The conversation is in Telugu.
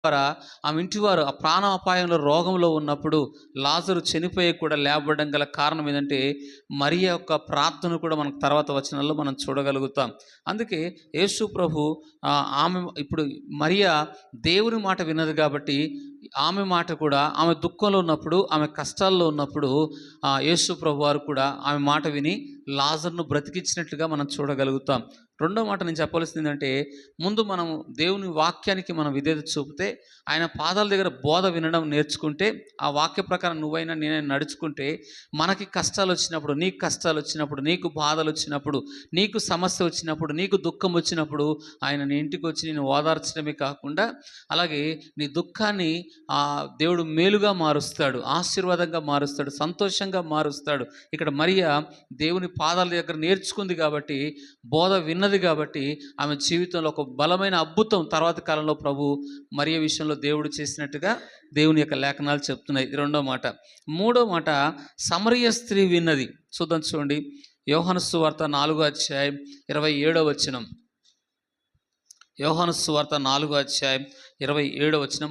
ద్వారా ఆమె ఇంటివారు ఆ ప్రాణాపాయంలో రోగంలో ఉన్నప్పుడు లాజరు చనిపోయి కూడా లేవడం గల కారణం ఏంటంటే మరియ యొక్క ప్రార్థన కూడా మనకు తర్వాత వచనాల్లో మనం చూడగలుగుతాం. అందుకే యేసు ప్రభు ఆమె ఇప్పుడు మరియా దేవుని మాట వినదు కాబట్టి ఆమె మాట కూడా ఆమె దుఃఖంలో ఉన్నప్పుడు ఆమె కష్టాల్లో ఉన్నప్పుడు యేసు ప్రభు వారు కూడా ఆమె మాట విని లాజర్ను బ్రతికించినట్లుగా మనం చూడగలుగుతాం. రెండో మాట నేను చెప్పవలసింది ఏంటంటే ముందు మనం దేవుని వాక్యానికి మనం విధేత చూపితే ఆయన పాదాల దగ్గర బోధ వినడం నేర్చుకుంటే ఆ వాక్య ప్రకారం నువ్వైనా నేనైనా నడుచుకుంటే మనకి కష్టాలు వచ్చినప్పుడు నీకు కష్టాలు వచ్చినప్పుడు నీకు బాధలు వచ్చినప్పుడు నీకు సమస్య వచ్చినప్పుడు నీకు దుఃఖం వచ్చినప్పుడు ఆయన నీ ఇంటికి వచ్చి నేను ఓదార్చడమే కాకుండా అలాగే నీ దుఃఖాన్ని ఆ దేవుడు మేలుగా మారుస్తాడు ఆశీర్వాదంగా మారుస్తాడు సంతోషంగా మారుస్తాడు. ఇక్కడ మరియా దేవుని పాదాల దగ్గర నేర్చుకుంది కాబట్టి బోధ విన్నది కాబట్టి ఆమె జీవితంలో ఒక బలమైన అద్భుతం తర్వాత కాలంలో ప్రభు మరియ విషయంలో దేవుడు చేసినట్టుగా దేవుని యొక్క లేఖనాలు చెప్తున్నాయి. రెండో మాట. మూడో మాట సమరయ స్త్రీ విన్నది. చూద్దాం చూడండి. యోహనస్సు వార్త నాలుగో అధ్యాయం ఇరవై ఏడో వచనం. యోహనస్సు వార్త నాలుగో అధ్యాయం ఇరవై ఏడో వచనం